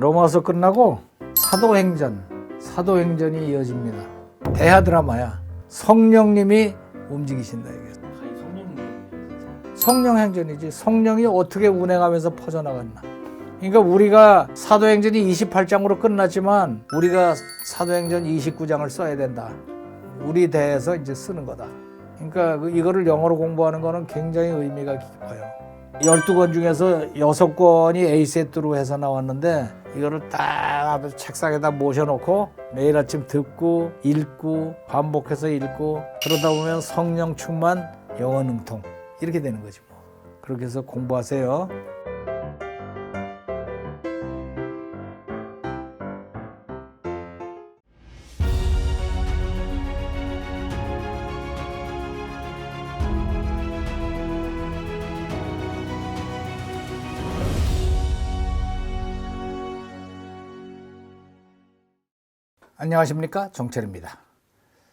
로마서 끝나고 사도행전, 사도행전이 이어집니다. 대하 드라마야. 성령님이 움직이신다 이게. 성령 행전이지. 성령이 어떻게 운행하면서 퍼져나갔나. 그러니까 우리가 사도행전이 28장으로 끝났지만 우리가 사도행전 29장을 써야 된다. 우리 대에서 이제 쓰는 거다. 그러니까 그 이거를 영어로 공부하는 거는 굉장히 의미가 깊어요. 12권 중에서 6권이 A세트로 해서 나왔는데 이거를 딱 책상에다 모셔놓고 매일 아침 듣고 읽고 반복해서 읽고 그러다 보면 성령 충만 영어 능통 이렇게 되는 거지 뭐. 그렇게 해서 공부하세요. 안녕하십니까 정철입니다.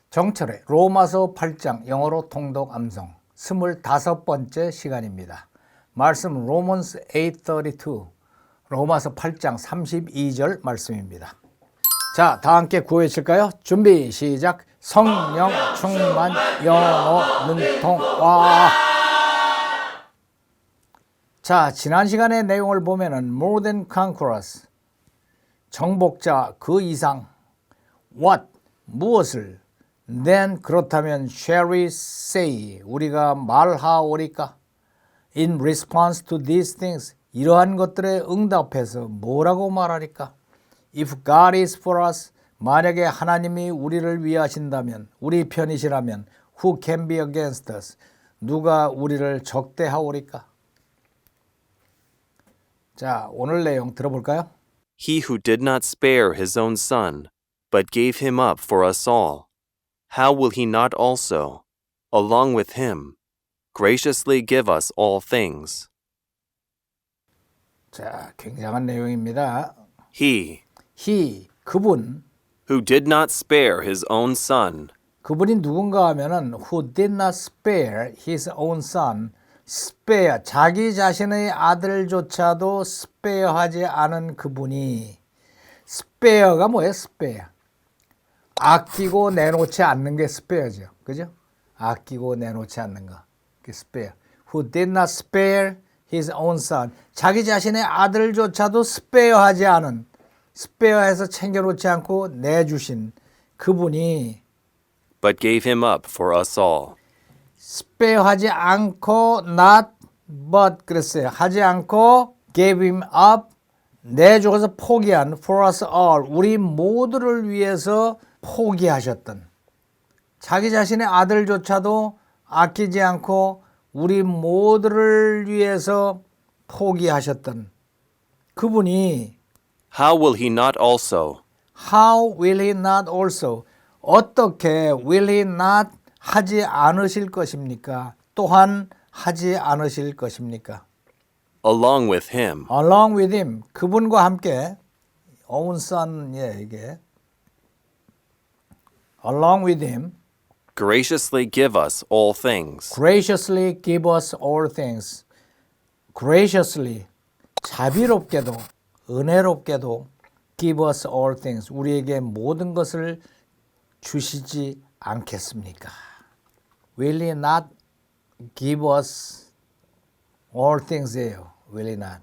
정철의 로마서 8장 영어로 통독 암송 25번째 시간입니다. 말씀 로먼스 8:32 로마서 8장 32절 말씀입니다. 자, 다 함께 구호해 칠까요? 준비 시작. 성령 충만 영어 능통 와. 자, 지난 시간의 내용을 보면은 more than conquerors 정복자 그 이상 what 무엇을 then 그렇다면 shall we say 우리가 말하오리까 in response to these things 이러한 것들에 응답해서 뭐라고 말하리까 if God is for us 만약에 하나님이 우리를 위하신다면 우리 편이시라면 who can be against us 누가 우리를 적대하오리까 자 오늘 내용 들어볼까요? He who did not spare his own son, but gave him up for us all, how will he not also, along with him, graciously give us all things? 자 굉장한 내용입니다. He he 그분 who did not spare his own son, 그분이 누군가 하면은 who did not spare his own son spare 자기 자신의 아들조차도 spare하지 않은 그분이 spare가 뭐예요? spare 아끼고 내놓지 않는 게 spare죠. 그죠? 아끼고 내놓지 않는 거. 그 spare. who did not spare his own son 자기 자신의 아들조차도 spare하지 않은 spare해서 챙겨놓지 않고 내주신 그분이 but gave him up for us all. spare하지 않고 not but 그랬어요. 하지 않고 gave him up 내줘서 포기한 for us all 우리 모두를 위해서 포기하셨던 자기 자신의 아들조차도 아끼지 않고 우리 모두를 위해서 포기하셨던 그분이 How will he not also, How will he not also? 어떻게 will he not 하지 않으실 것입니까? 또한 하지 않으실 것입니까? along with him, Along with him, 그분과 함께 own son이에요 이게. Along with him, graciously give us all things? graciously give us all things. graciously, 자비롭게도, 은혜롭게도 give us all things. 우리에게 모든 것을 주시지 않겠습니까? Will he not give us all things예요. Will he not?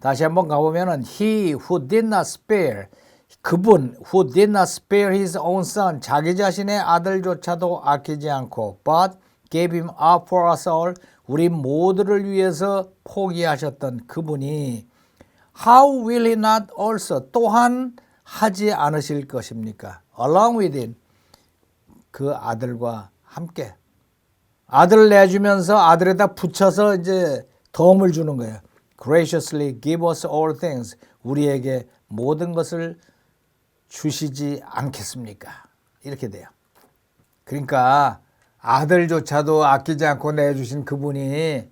다시 한번 가보면은 he who did not spare 그분 who did not spare his own son 자기 자신의 아들조차도 아끼지 않고 but gave him up for us all 우리 모두를 위해서 포기하셨던 그분이 how will he not also 또한 하지 않으실 것입니까? along with him 그 아들과 함께 아들을 내주면서 아들에다 붙여서 이제 도움을 주는 거예요. graciously give us all things. 우리에게 모든 것을 주시지 않겠습니까? 이렇게 돼요. 그러니까 아들조차도 아끼지 않고 내주신 그분이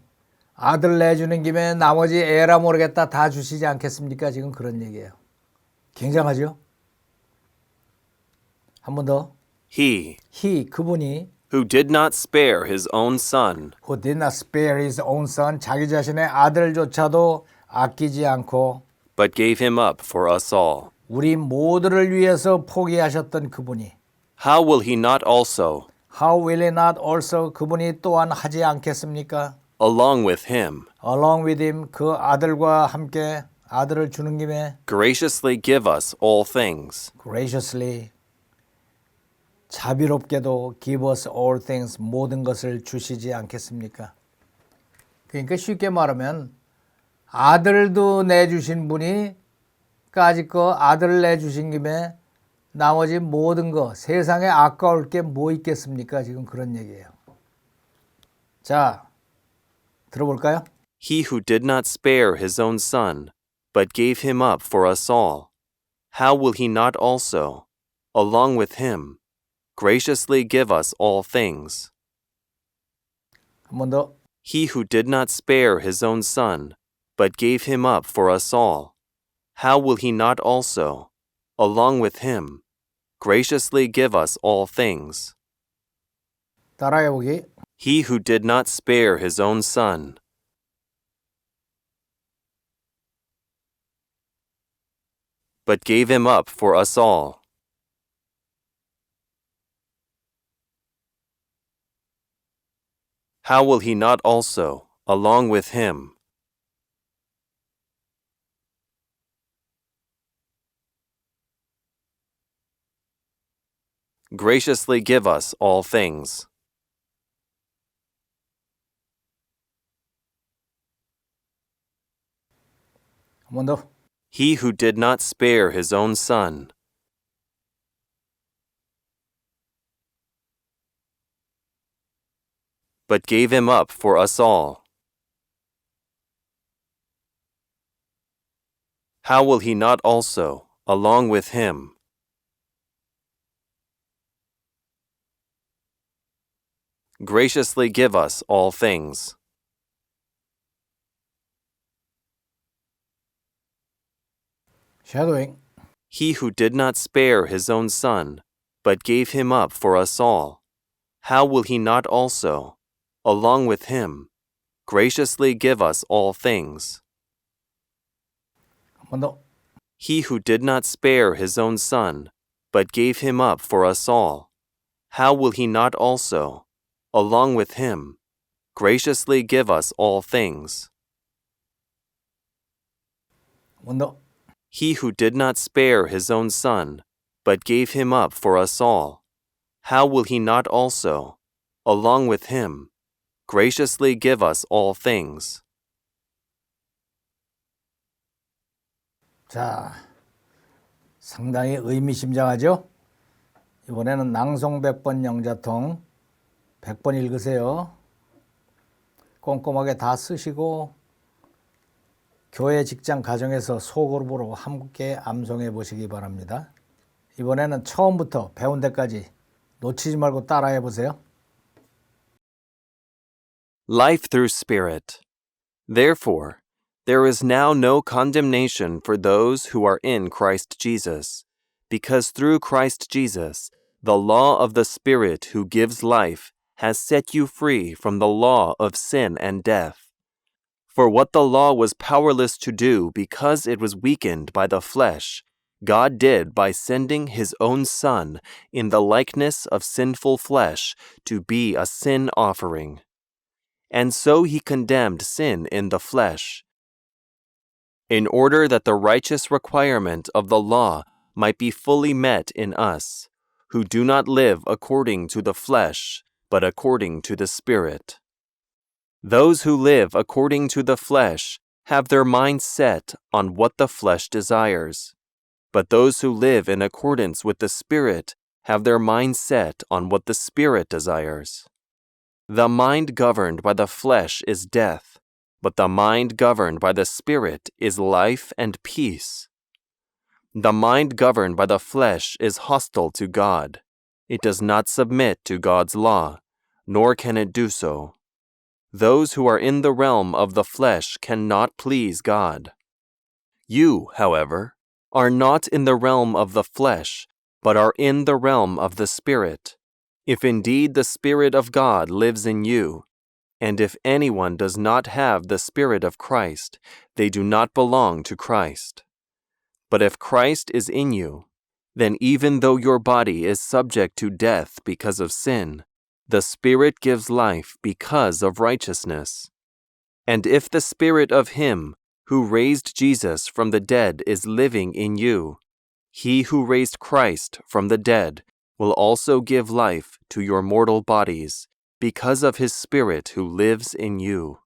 아들 내주는 김에 나머지 애라 모르겠다 다 주시지 않겠습니까? 지금 그런 얘기예요. 굉장하죠? 한 번 더. He he 그분이 who did not spare his own son, who did not spare his own son 자기 자신의 아들조차도 아끼지 않고 but gave him up for us all. 우리 모두를 위해서 포기하셨던 그분이 How will he not also, How will he not also 그분이 또한 하지 않겠습니까? along with him, Along with him 그 아들과 함께 아들을 주는 김에 graciously give us all things? graciously 자비롭게도 give us all things 모든 것을 주시지 않겠습니까? 그러니까 쉽게 말하면 아들도 내주신 분이 까짓 거 아들을 내주신 김에 나머지 모든 거 세상에 아까울 게 뭐 있겠습니까? 지금 그런 얘기예요. 자, 들어볼까요? He who did not spare his own son, but gave him up for us all, how will he not also, along with him, graciously give us all things? 한번 더. He who did not spare his own son, but gave him up for us all, how will he not also, along with him, graciously give us all things? 따라해 보기. He who did not spare his own son, but gave him up for us all, how will he not also, along with him, graciously give us all things. He who did not spare his own son. But gave him up for us all. How will he not also, along with him, graciously give us all things. Shadowing. He who did not spare his own son, but gave him up for us all, how will he not also, along with him, graciously give us all things? He who did not spare his own son, but gave him up for us all, how will he not also, along with him, graciously give us all things? 한 번 더. He who did not spare his own son, but gave him up for us all, how will he not also, along with him, graciously give us all things? 자, 상당히 의미심장하죠? 이번에는 낭송 100번 영자통 100번 읽으세요. 꼼꼼하게 다 쓰시고 교회, 직장, 가정에서 소그룹으로 함께 암송해 보시기 바랍니다. 이번에는 처음부터 배운 데까지 놓치지 말고 따라해 보세요. Life through Spirit. Therefore, there is now no condemnation for those who are in Christ Jesus, because through Christ Jesus, the law of the Spirit who gives life has set you free from the law of sin and death. For what the law was powerless to do because it was weakened by the flesh, God did by sending his own Son in the likeness of sinful flesh to be a sin offering. And so he condemned sin in the flesh, in order that the righteous requirement of the law might be fully met in us, who do not live according to the flesh, but according to the Spirit. Those who live according to the flesh have their mind set on what the flesh desires, but those who live in accordance with the Spirit have their mind set on what the Spirit desires. The mind governed by the flesh is death, but the mind governed by the Spirit is life and peace. The mind governed by the flesh is hostile to God. It does not submit to God's law, nor can it do so. Those who are in the realm of the flesh cannot please God. You, however, are not in the realm of the flesh, but are in the realm of the Spirit, if indeed the Spirit of God lives in you. And if anyone does not have the Spirit of Christ, they do not belong to Christ. But if Christ is in you, then even though your body is subject to death because of sin, the Spirit gives life because of righteousness. And if the Spirit of Him who raised Jesus from the dead is living in you, He who raised Christ from the dead will also give life to your mortal bodies because of His Spirit who lives in you.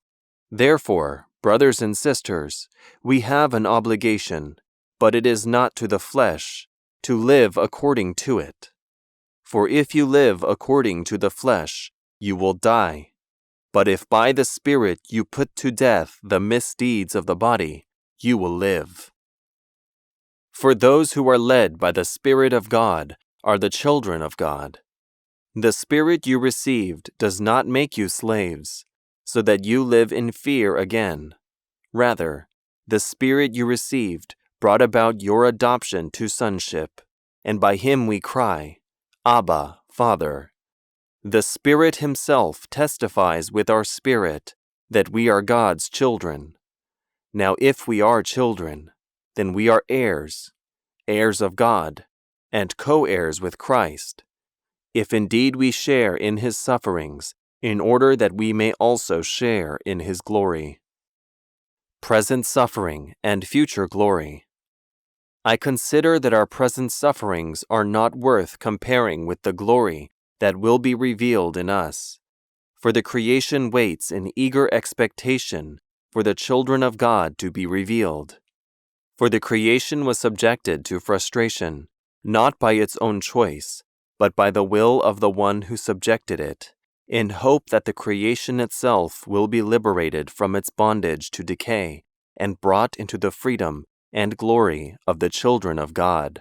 Therefore, brothers and sisters, we have an obligation, but it is not to the flesh, to live according to it. For if you live according to the flesh, you will die. But if by the Spirit you put to death the misdeeds of the body, you will live. For those who are led by the Spirit of God are the children of God. The Spirit you received does not make you slaves, so that you live in fear again. Rather, the Spirit you received brought about your adoption to sonship, and by him we cry, Abba, Father. The Spirit Himself testifies with our spirit that we are God's children. Now, if we are children, then we are heirs, heirs of God, and co heirs with Christ, if indeed we share in His sufferings, in order that we may also share in His glory. Present suffering and future glory. I consider that our present sufferings are not worth comparing with the glory that will be revealed in us. For the creation waits in eager expectation for the children of God to be revealed. For the creation was subjected to frustration, not by its own choice, but by the will of the one who subjected it, in hope that the creation itself will be liberated from its bondage to decay and brought into the freedom and glory of the children of God.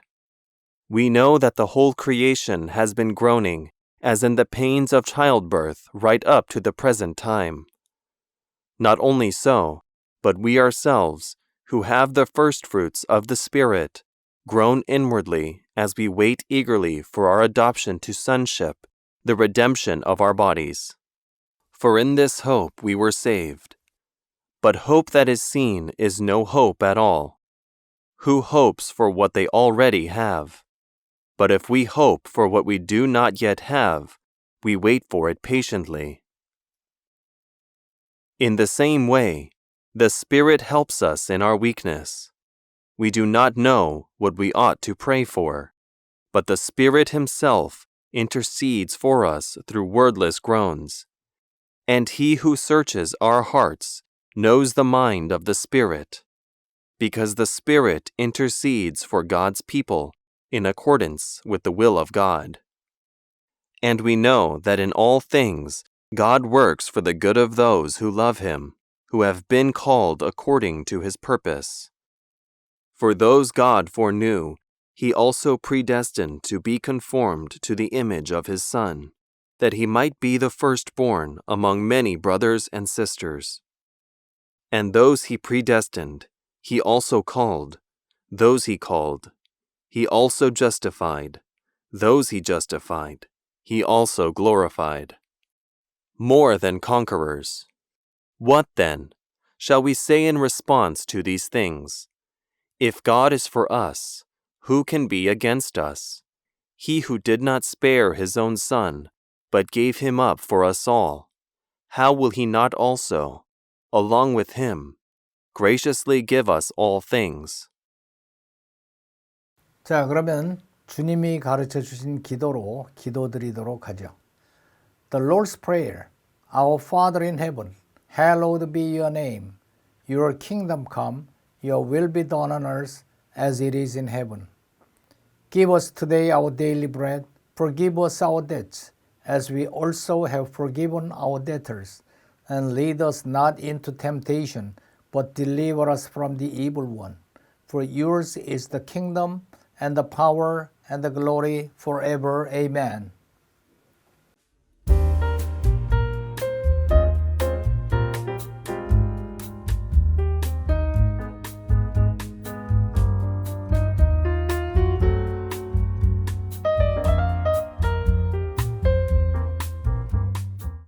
We know that the whole creation has been groaning as in the pains of childbirth right up to the present time. Not only so, but we ourselves, who have the firstfruits of the Spirit, groan inwardly as we wait eagerly for our adoption to sonship, the redemption of our bodies. For in this hope we were saved. But hope that is seen is no hope at all. Who hopes for what they already have? But if we hope for what we do not yet have, we wait for it patiently. In the same way, the Spirit helps us in our weakness. We do not know what we ought to pray for, but the Spirit Himself intercedes for us through wordless groans. And He who searches our hearts knows the mind of the Spirit, because the Spirit intercedes for God's people in accordance with the will of God. And we know that in all things God works for the good of those who love Him, who have been called according to His purpose. For those God foreknew, He also predestined to be conformed to the image of His Son, that He might be the firstborn among many brothers and sisters. And those He predestined, He also called. Those He called, he also justified. Those he justified, he also glorified. More than conquerors. What then shall we say in response to these things? If God is for us, who can be against us? He who did not spare his own son, but gave him up for us all, how will he not also, along with him, graciously give us all things? 자, 그러면 주님이 가르쳐 주신 기도로 기도드리도록 하죠. The Lord's Prayer. Our Father in heaven, hallowed be your name. Your kingdom come, your will be done on earth as it is in heaven. Give us today our daily bread. Forgive us our debts, as we also have forgiven our debtors. And lead us not into temptation, but deliver us from the evil one. For yours is the kingdom, and the power, and the glory forever. Amen.